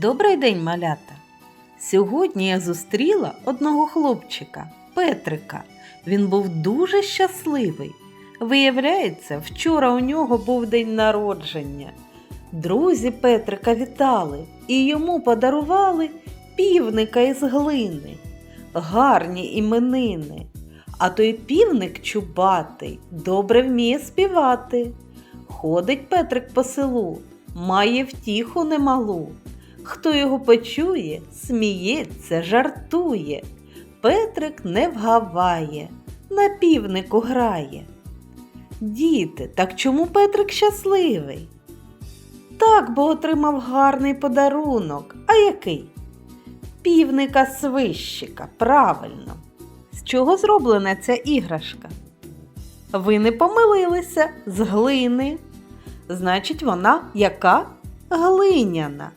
Добрий день, малята! Сьогодні я зустріла одного хлопчика, Петрика. Він був дуже щасливий. Виявляється, вчора у нього був день народження. Друзі Петрика вітали і йому подарували півника із глини. Гарні іменини. А той півник чубатий, добре вміє співати. Ходить Петрик по селу, має втіху немалу. Хто його почує, сміється, жартує. Петрик не вгаває, на півнику грає. Діти, так чому Петрик щасливий? Так, бо отримав гарний подарунок. А який? Півника свищика, правильно. З чого зроблена ця іграшка? Ви не помилилися з глини. Значить, вона яка? Глиняна.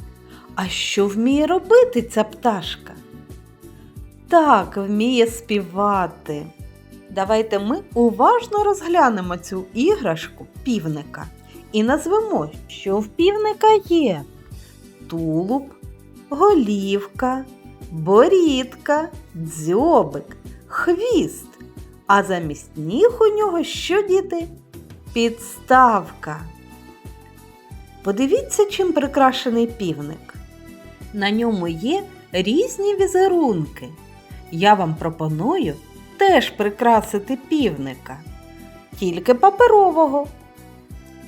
А що вміє робити ця пташка? Так, вміє співати. Давайте ми уважно розглянемо цю іграшку півника і назвемо, що в півника є тулуб, голівка, борідка, дзьобик, хвіст. А замість ніг у нього що діти? Підставка. Подивіться, чим прикрашений півник. На ньому є різні візерунки. Я вам пропоную теж прикрасити півника, тільки паперового.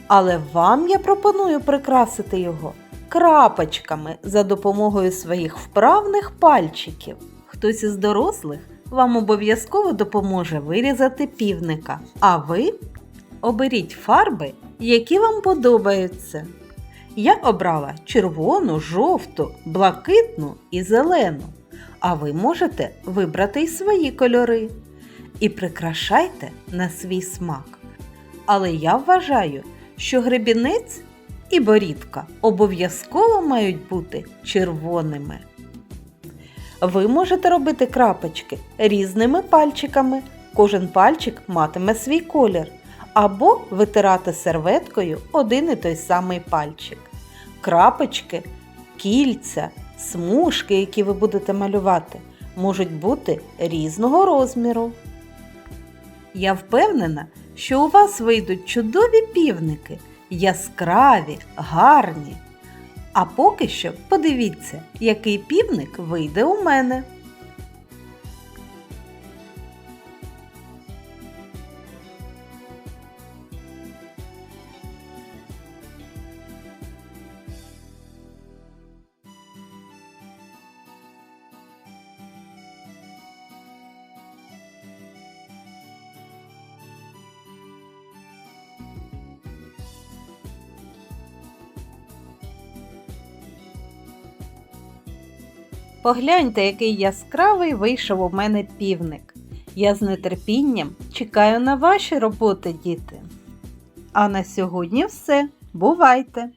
Але вам я пропоную прикрасити його крапочками за допомогою своїх вправних пальчиків. Хтось із дорослих вам обов'язково допоможе вирізати півника, а ви оберіть фарби, які вам подобаються. Я обрала червону, жовту, блакитну і зелену. А ви можете вибрати й свої кольори. І прикрашайте на свій смак. Але я вважаю, що гребінець і борідка обов'язково мають бути червоними. Ви можете робити крапочки різними пальчиками. Кожен пальчик матиме свій колір. Або витирати серветкою один і той самий пальчик. Крапочки, кільця, смужки, які ви будете малювати, можуть бути різного розміру. Я впевнена, що у вас вийдуть чудові півники, яскраві, гарні. А поки що подивіться, який півник вийде у мене. Погляньте, який яскравий вийшов у мене півник. Я з нетерпінням чекаю на ваші роботи, діти. А на сьогодні все. Бувайте!